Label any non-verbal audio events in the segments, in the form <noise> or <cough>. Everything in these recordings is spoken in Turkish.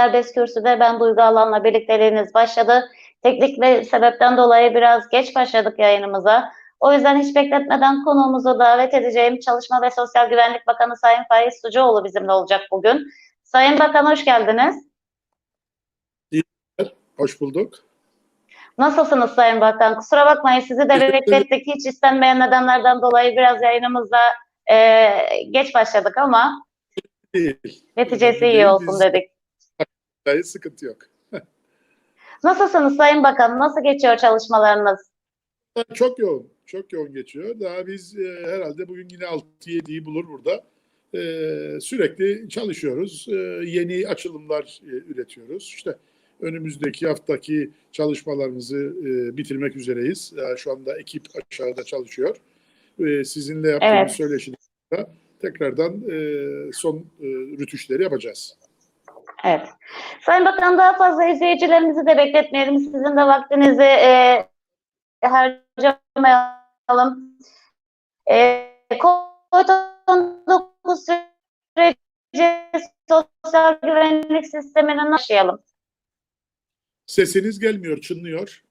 serbest kürsüde ben Duygu Alan'la birlikteliğiniz başladı. Teknik ve sebepten dolayı biraz geç başladık yayınımıza. O yüzden hiç bekletmeden konuğumuzu davet edeceğim Çalışma ve Sosyal Güvenlik Bakanı Sayın Faiz Sucuoğlu bizimle olacak bugün. Sayın Bakan hoş geldiniz. Hoş bulduk. Nasılsınız Sayın Bakan? Kusura bakmayın sizi de beklettik. Hiç istenmeyen nedenlerden dolayı biraz yayınımıza e, geç başladık ama İyi. neticesi iyi olsun dedik. Gayet sıkıntı yok. Nasılsınız Sayın Bakan? Nasıl geçiyor çalışmalarınız? Çok yoğun. Çok yoğun geçiyor. Daha biz e, herhalde bugün yine 6-7'yi bulur burada. E, sürekli çalışıyoruz. E, yeni açılımlar e, üretiyoruz. İşte önümüzdeki haftaki çalışmalarımızı e, bitirmek üzereyiz. Ya şu anda ekip aşağıda çalışıyor. E, sizinle yaptığımız Evet. söyleşide tekrardan e, son e, rütüşleri yapacağız. Evet. Sayın Bakan daha fazla izleyicilerimizi de bekletmeyelim. Sizin de vaktinizi e, harcamayalım. E, COVID-19 süreci sosyal güvenlik sistemine başlayalım. Sesiniz gelmiyor, çınlıyor.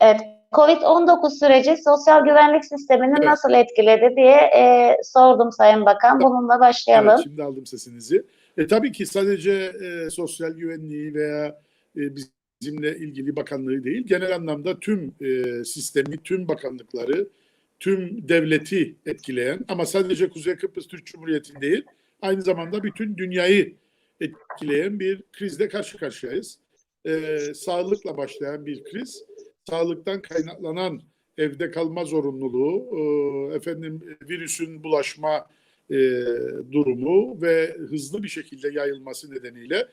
Evet. Covid-19 süreci sosyal güvenlik sistemini Evet. nasıl etkiledi diye e, sordum Sayın Bakan. Bununla başlayalım. Evet, şimdi aldım sesinizi. E, tabii ki sadece e, sosyal güvenliği veya e, bizimle ilgili bakanlığı değil, genel anlamda tüm e, sistemi, tüm bakanlıkları, tüm devleti etkileyen ama sadece Kuzey Kıbrıs Türk Cumhuriyeti değil, aynı zamanda bütün dünyayı etkileyen bir krizle karşı karşıyayız. E, sağlıkla başlayan bir kriz, sağlıktan kaynaklanan evde kalma zorunluluğu, e, efendim virüsün bulaşma e, durumu ve hızlı bir şekilde yayılması nedeniyle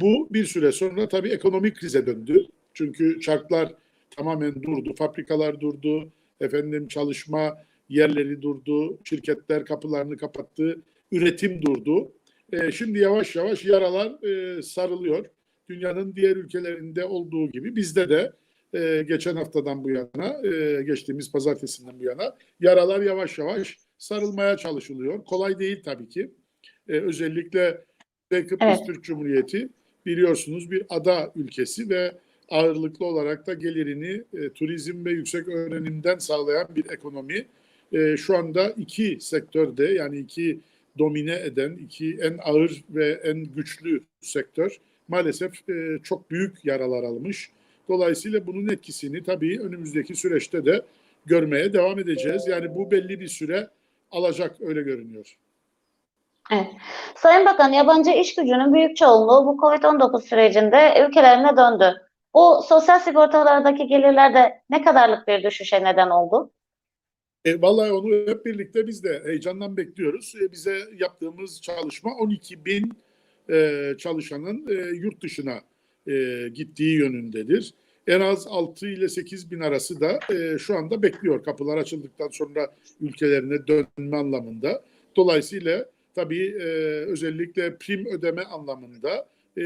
bu bir süre sonra tabii ekonomik krize döndü. Çünkü çarklar tamamen durdu, fabrikalar durdu, efendim çalışma yerleri durdu, şirketler kapılarını kapattı, üretim durdu. E, şimdi yavaş yavaş yaralar sarılıyor. Dünyanın diğer ülkelerinde olduğu gibi bizde de e, geçen haftadan bu yana, e, geçtiğimiz pazartesinden bu yana yaralar yavaş yavaş sarılmaya çalışılıyor. Kolay değil tabii ki. Ee, özellikle Kuzey Kıbrıs Evet. Türk Cumhuriyeti biliyorsunuz bir ada ülkesi ve ağırlıklı olarak da gelirini e, turizm ve yüksek öğrenimden sağlayan bir ekonomi. E, şu anda iki sektörde yani iki domine eden, iki en ağır ve en güçlü sektör maalesef e, çok büyük yaralar almış. Dolayısıyla bunun etkisini tabii önümüzdeki süreçte de görmeye devam edeceğiz. Yani bu belli bir süre alacak öyle görünüyor. Evet. Sayın Bakan, yabancı iş gücünün büyük çoğunluğu bu COVID-19 sürecinde ülkelerine döndü. Bu sosyal sigortalardaki gelirlerde ne kadarlık bir düşüşe neden oldu? E, vallahi onu hep birlikte biz de heyecandan bekliyoruz. E, bize yaptığımız çalışma 12 bin e, çalışanın e, yurt dışına e, gittiği yönündedir. En az 6 ile 8 bin arası da e, şu anda bekliyor kapılar açıldıktan sonra ülkelerine dönme anlamında. Dolayısıyla tabii e, özellikle prim ödeme anlamında e,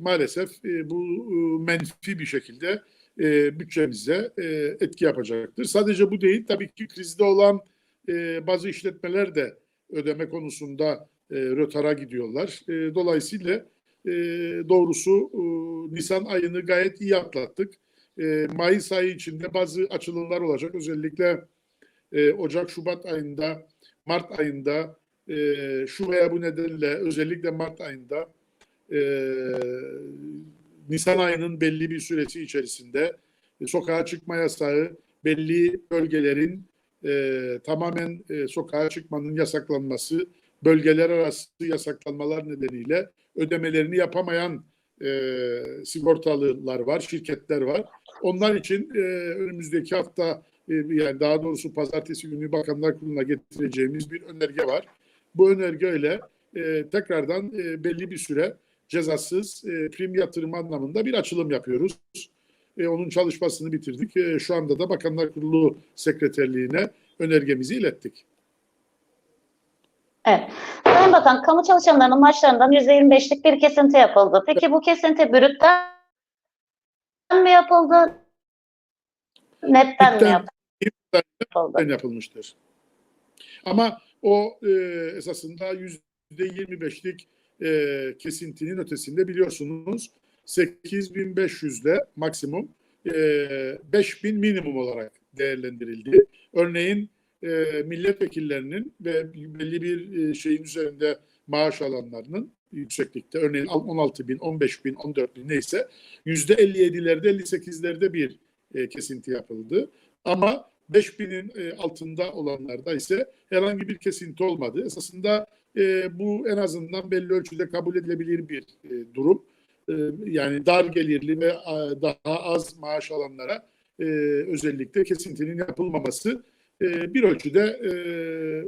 maalesef e, bu e, menfi bir şekilde e, bütçemize e, etki yapacaktır. Sadece bu değil tabii ki krizde olan e, bazı işletmeler de ödeme konusunda e, rötara gidiyorlar. E, dolayısıyla e, doğrusu e, Nisan ayını gayet iyi atlattık. E, Mayıs ayı içinde bazı açılımlar olacak. Özellikle e, Ocak, Şubat ayında, Mart ayında e, şu veya bu nedenle özellikle Mart ayında e, Nisan ayının belli bir süresi içerisinde e, sokağa çıkma yasağı belli bölgelerin e, tamamen e, sokağa çıkmanın yasaklanması, bölgeler arası yasaklanmalar nedeniyle ödemelerini yapamayan e, sigortalılar var, şirketler var. Onlar için e, önümüzdeki hafta e, yani daha doğrusu pazartesi günü Bakanlar Kurulu'na getireceğimiz bir önerge var. Bu önergeyle e, tekrardan e, belli bir süre cezasız e, prim yatırım anlamında bir açılım yapıyoruz. E, onun çalışmasını bitirdik. E, şu anda da Bakanlar Kurulu Sekreterliğine önergemizi ilettik. Evet. Sayın Bakan, kamu çalışanlarının maaşlarından %25'lik bir kesinti yapıldı. Peki bu kesinti brütten mi yapıldı? Netten mi yapıldı? yapılmıştır. Ama o e, esasında yüzde 25'lik e, kesintinin ötesinde biliyorsunuz 8500 ile maksimum e, 5000 minimum olarak değerlendirildi. Örneğin e, milletvekillerinin ve belli bir e, şeyin üzerinde maaş alanlarının yükseklikte örneğin 16 bin, 15 bin, 14 bin neyse yüzde 57'lerde 58'lerde bir e, kesinti yapıldı. Ama 5000'in e, altında olanlarda ise herhangi bir kesinti olmadı. Esasında e, bu en azından belli ölçüde kabul edilebilir bir e, durum. E, yani dar gelirli ve a, daha az maaş alanlara e, özellikle kesintinin yapılmaması e, bir ölçüde e,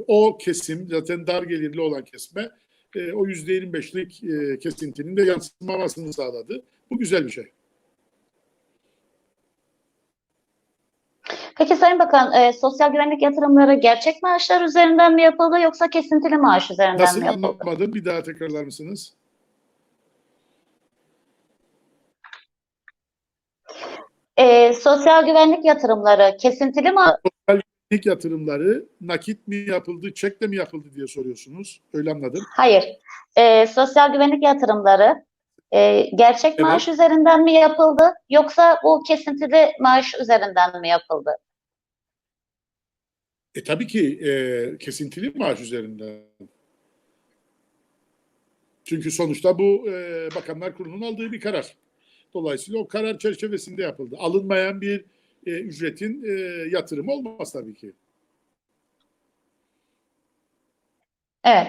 o kesim zaten dar gelirli olan kesme e, o yüzde 25'lik e, kesintinin de yansımamasını sağladı. Bu güzel bir şey. Peki Sayın Bakan, e, sosyal güvenlik yatırımları gerçek maaşlar üzerinden mi yapıldı yoksa kesintili maaş üzerinden Nasıl mi yapıldı? anlamadım? Bir daha tekrarlar mısınız? E, sosyal güvenlik yatırımları kesintili mi? İlk yatırımları nakit mi yapıldı, çekle mi yapıldı diye soruyorsunuz. Öyle anladım. Hayır. E, sosyal güvenlik yatırımları e, gerçek Evet. maaş üzerinden mi yapıldı yoksa bu kesintili maaş üzerinden mi yapıldı? E tabii ki e, kesintili maaş üzerinden. Çünkü sonuçta bu e, Bakanlar Kurulu'nun aldığı bir karar. Dolayısıyla o karar çerçevesinde yapıldı. Alınmayan bir e, ücretin e, yatırımı olmaz tabii ki. Evet.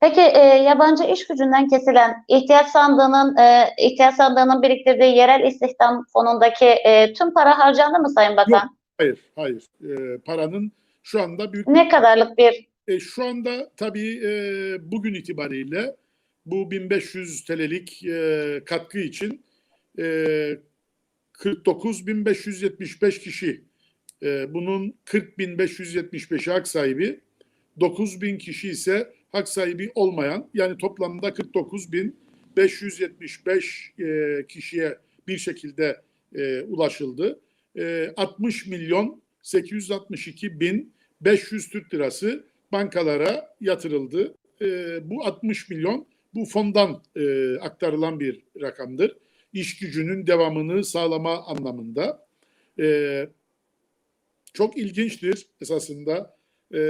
Peki e, yabancı iş gücünden kesilen ihtiyaç sandığının e, ihtiyaç sandığının biriktirdiği yerel istihdam fonundaki e, tüm para harcandı mı Sayın Bakan? Hayır, hayır. E, paranın şu anda büyük Ne kadarlık bir E, şu anda tabii e, bugün itibariyle bu 1500 TL'lik e, katkı için e, 49.575 kişi e, bunun 40.575'i hak sahibi 9.000 kişi ise hak sahibi olmayan yani toplamda 49.575 e, kişiye bir şekilde e, ulaşıldı. E, 60 milyon 862 bin 500 Türk lirası bankalara yatırıldı. E, bu 60 milyon bu fondan e, aktarılan bir rakamdır. İş gücünün devamını sağlama anlamında. E, çok ilginçtir esasında. E,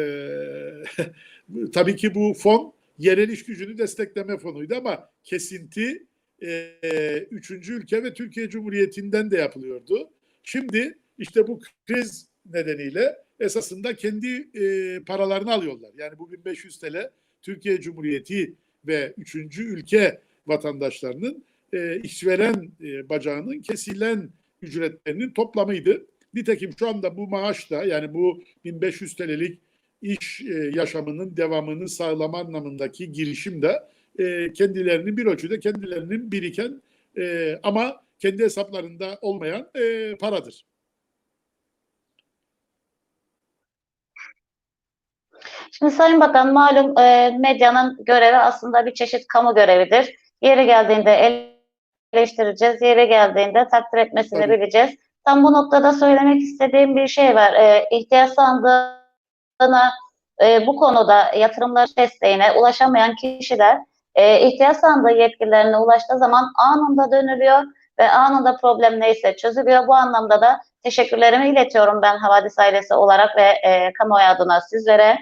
<laughs> tabii ki bu fon yerel iş gücünü destekleme fonuydu ama kesinti e, üçüncü ülke ve Türkiye Cumhuriyeti'nden de yapılıyordu. Şimdi işte bu kriz nedeniyle esasında kendi e, paralarını alıyorlar. Yani bu 1500 TL Türkiye Cumhuriyeti ve üçüncü ülke vatandaşlarının e, işveren e, bacağının kesilen ücretlerinin toplamıydı. Nitekim şu anda bu maaş da yani bu 1500 TL'lik iş e, yaşamının devamını sağlama anlamındaki girişim de e, kendilerini bir ölçüde kendilerinin biriken e, ama kendi hesaplarında olmayan e, paradır. Şimdi Sayın Bakan malum e, medyanın görevi aslında bir çeşit kamu görevidir. Yeri geldiğinde eleştireceğiz, yeri geldiğinde takdir etmesini Tabii. bileceğiz. Tam bu noktada söylemek istediğim bir şey var. E, ihtiyaç sandığına e, bu konuda yatırımlar desteğine ulaşamayan kişiler e, ihtiyaç sandığı yetkililerine ulaştığı zaman anında dönülüyor ve anında problem neyse çözülüyor. Bu anlamda da teşekkürlerimi iletiyorum ben Havadis ailesi olarak ve e, kamuoyu adına sizlere.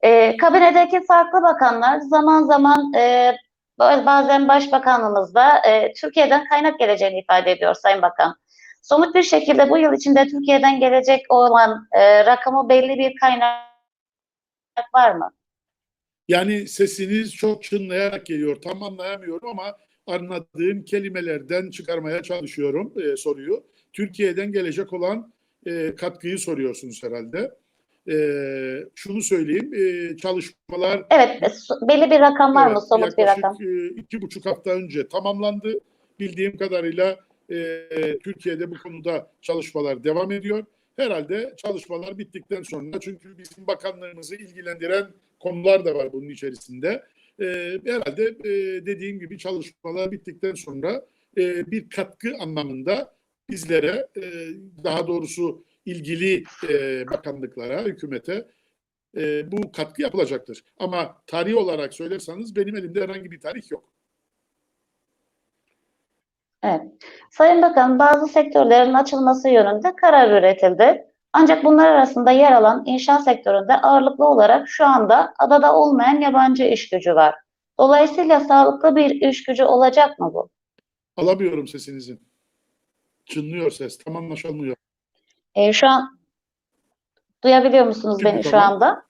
E, kabinedeki farklı bakanlar zaman zaman e, bazen başbakanımız da e, Türkiye'den kaynak geleceğini ifade ediyor Sayın Bakan. Somut bir şekilde bu yıl içinde Türkiye'den gelecek olan e, rakamı belli bir kaynak var mı? Yani sesiniz çok çınlayarak geliyor. Tam anlayamıyorum ama anladığım kelimelerden çıkarmaya çalışıyorum e, soruyu. Türkiye'den gelecek olan e, katkıyı soruyorsunuz herhalde. E, şunu söyleyeyim, e, çalışmalar Evet, belli bir rakam var mı? Evet, Somut bir rakam. e, iki buçuk hafta önce tamamlandı. Bildiğim kadarıyla e, Türkiye'de bu konuda çalışmalar devam ediyor. Herhalde çalışmalar bittikten sonra çünkü bizim bakanlığımızı ilgilendiren konular da var bunun içerisinde. E, herhalde e, dediğim gibi çalışmalar bittikten sonra e, bir katkı anlamında bizlere e, daha doğrusu ilgili e, bakanlıklara, hükümete e, bu katkı yapılacaktır. Ama tarih olarak söylerseniz benim elimde herhangi bir tarih yok. Evet. Sayın Bakan, bazı sektörlerin açılması yönünde karar üretildi. Ancak bunlar arasında yer alan inşaat sektöründe ağırlıklı olarak şu anda adada olmayan yabancı iş gücü var. Dolayısıyla sağlıklı bir iş gücü olacak mı bu? Alamıyorum sesinizi. Çınlıyor ses. Tam anlaşılmıyor. E, şu an duyabiliyor musunuz Şimdi beni şu tamam. anda?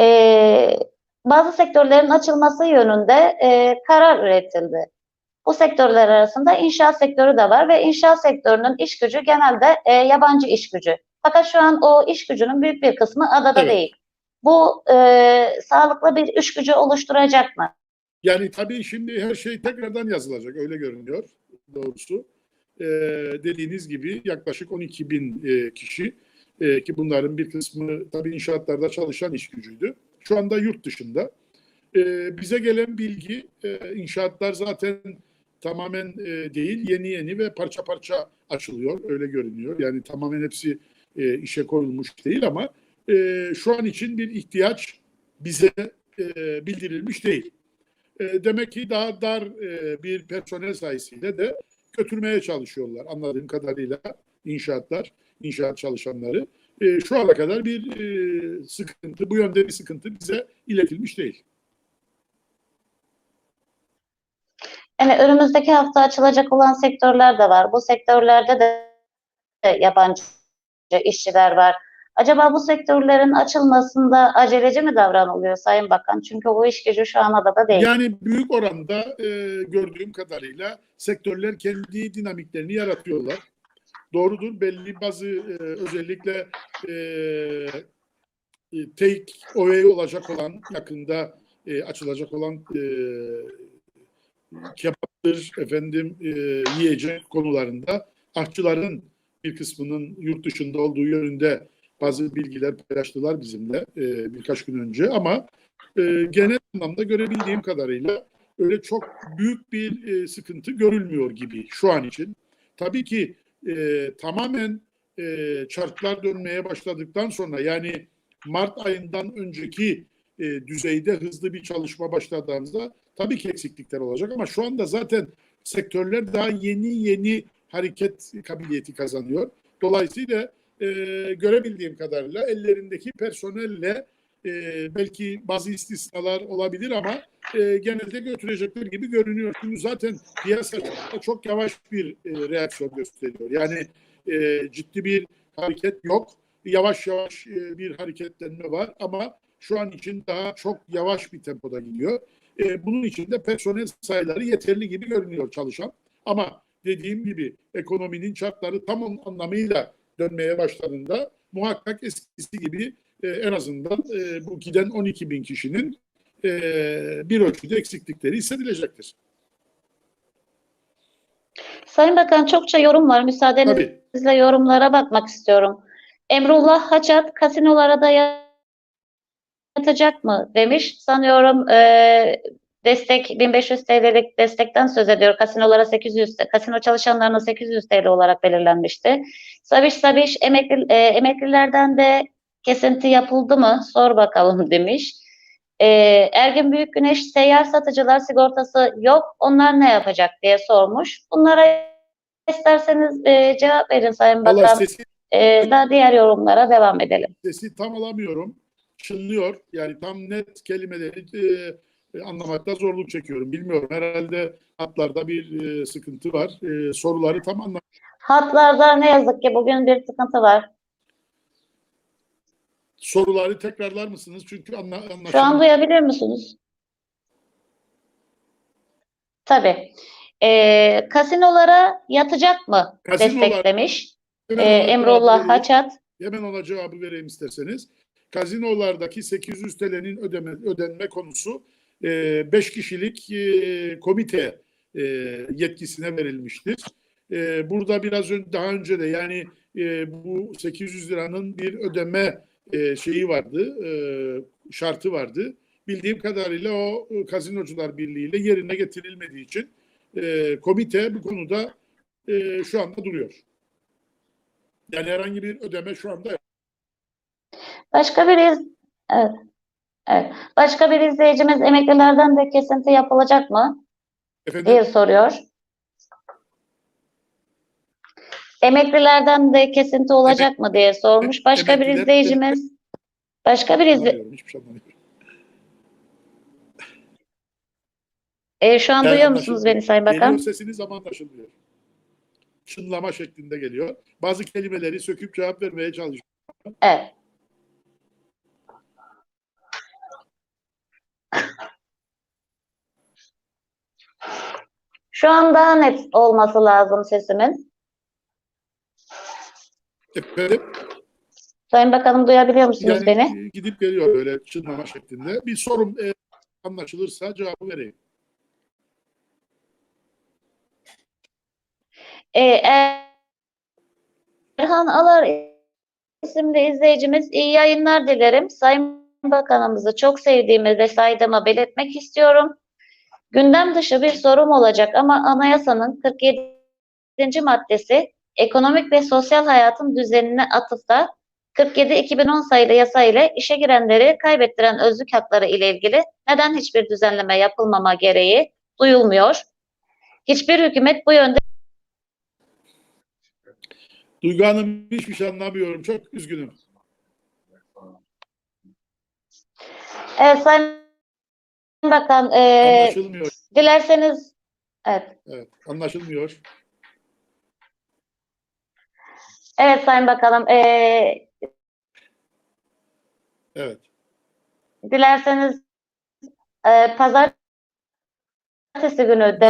E, bazı sektörlerin açılması yönünde e, karar üretildi. Bu sektörler arasında inşaat sektörü de var ve inşaat sektörünün iş gücü genelde e, yabancı iş gücü. Fakat şu an o iş gücünün büyük bir kısmı adada Evet. değil. Bu e, sağlıklı bir iş gücü oluşturacak mı? Yani tabii şimdi her şey tekrardan yazılacak. Öyle görünüyor doğrusu. Ee, dediğiniz gibi yaklaşık 12 bin e, kişi e, ki bunların bir kısmı tabii inşaatlarda çalışan iş gücüydü. Şu anda yurt dışında. Ee, bize gelen bilgi e, inşaatlar zaten tamamen e, değil yeni yeni ve parça parça açılıyor. Öyle görünüyor. Yani tamamen hepsi e, işe koyulmuş değil ama e, şu an için bir ihtiyaç bize e, bildirilmiş değil. E, demek ki daha dar e, bir personel sayısıyla de götürmeye çalışıyorlar anladığım kadarıyla inşaatlar, inşaat çalışanları. E, şu ana kadar bir e, sıkıntı, bu yönde bir sıkıntı bize iletilmiş değil. Yani önümüzdeki hafta açılacak olan sektörler de var. Bu sektörlerde de yabancı işçiler var. Acaba bu sektörlerin açılmasında aceleci mi davranılıyor Sayın Bakan? Çünkü o iş gücü şu an adada değil. Yani büyük oranda e, gördüğüm kadarıyla sektörler kendi dinamiklerini yaratıyorlar. Doğrudur belli bazı e, özellikle e, e, take away olacak olan yakında e, açılacak olan e, kebaptır efendim e, yiyecek konularında aşçıların bir kısmının yurt dışında olduğu yönünde bazı bilgiler paylaştılar bizimle e, birkaç gün önce ama e, genel anlamda görebildiğim kadarıyla öyle çok büyük bir e, sıkıntı görülmüyor gibi şu an için. Tabii ki e, tamamen e, çarklar dönmeye başladıktan sonra yani Mart ayından önceki e, düzeyde hızlı bir çalışma başladığımızda tabii ki eksiklikler olacak ama şu anda zaten sektörler daha yeni yeni hareket kabiliyeti kazanıyor. Dolayısıyla e, görebildiğim kadarıyla ellerindeki personelle e, belki bazı istisnalar olabilir ama e, genelde götürecekler gibi görünüyor. Çünkü zaten piyasa çok yavaş bir e, reaksiyon gösteriyor. Yani e, ciddi bir hareket yok. Yavaş yavaş e, bir hareketlenme var ama şu an için daha çok yavaş bir tempoda gidiyor. E, bunun için de personel sayıları yeterli gibi görünüyor çalışan. Ama dediğim gibi ekonominin şartları tam anlamıyla dönmeye başladığında muhakkak eskisi gibi e, en azından e, bu giden 12 bin kişinin e, bir ölçüde eksiklikleri hissedilecektir. Sayın Bakan çokça yorum var. Müsaadenizle Tabii. yorumlara bakmak istiyorum. Emrullah Haçat kasinolara da yatacak mı demiş. Sanıyorum e, destek 1500 TL'lik destekten söz ediyor. Kasinolara 800 kasino çalışanlarına 800 TL olarak belirlenmişti. Sabiş Sabiş emekli, e, emeklilerden de kesinti yapıldı mı? Sor bakalım <laughs> demiş. E, Ergin Büyük Güneş seyyar satıcılar sigortası yok. Onlar ne yapacak diye sormuş. Bunlara isterseniz e, cevap verin Sayın Bakan. sesi, E, daha diğer yorumlara devam edelim. sesi tam alamıyorum. Çınlıyor. Yani tam net kelimeleri e, anlamakta zorluk çekiyorum. Bilmiyorum. Herhalde hatlarda bir e, sıkıntı var. E, soruları tam anlam. Hatlarda ne yazık ki bugün bir sıkıntı var. Soruları tekrarlar mısınız? Çünkü anla, Şu an anlaşılmıyor. duyabilir musunuz? Tabii. Ee, kasinolara yatacak mı? Kasinolar- Desteklemiş. Hemen Ee, ona cevabı Emrullah vereyim. Haçat. Hemen ona cevabı vereyim isterseniz. Kazinolardaki 800 TL'nin ödeme, ödenme konusu 5 kişilik e, komite e, yetkisine verilmiştir. E, burada biraz önce daha önce de yani e, bu 800 liranın bir ödeme e, şeyi vardı, e, şartı vardı. Bildiğim kadarıyla o e, Kazinocular Birliği ile yerine getirilmediği için e, komite bu konuda e, şu anda duruyor. Yani herhangi bir ödeme şu anda yok. Başka bir iz... Evet. Evet. Başka bir izleyicimiz emeklilerden de kesinti yapılacak mı Efendim? diye soruyor. Emeklilerden de kesinti olacak mı diye sormuş. Başka bir Emekliler- izleyicimiz başka bir izle Anlamıyorum, hiçbir şey anlamıyorum. E, şu an Yani duyuyor musunuz beni Sayın Bakan? Geliyor sesiniz ama anlaşılmıyor. Çınlama şeklinde geliyor. Bazı kelimeleri söküp cevap vermeye çalışıyor. Evet. Şu an daha net olması lazım sesimin. Efendim? Sayın Bakanım duyabiliyor musunuz Yani beni? e, gidip geliyor böyle çınlama şeklinde. Bir sorun e, anlaşılırsa cevabı vereyim. Ee, Erhan Alar isimli izleyicimiz iyi yayınlar dilerim. Sayın Bakanımızı çok sevdiğimi ve saydığımı belirtmek istiyorum. Gündem dışı bir sorum olacak ama anayasanın 47. maddesi ekonomik ve sosyal hayatın düzenine atıfta 47-2010 sayılı yasa ile işe girenleri kaybettiren özlük hakları ile ilgili neden hiçbir düzenleme yapılmama gereği duyulmuyor? Hiçbir hükümet bu yönde Duygu Hanım hiçbir şey anlamıyorum. Çok üzgünüm. Evet Sayın Bakan, e, Anlaşılmıyor. dilerseniz evet, Evet, anlaşılmıyor. evet Sayın Bakanım, e, Evet. dilerseniz e, pazartesi günü devam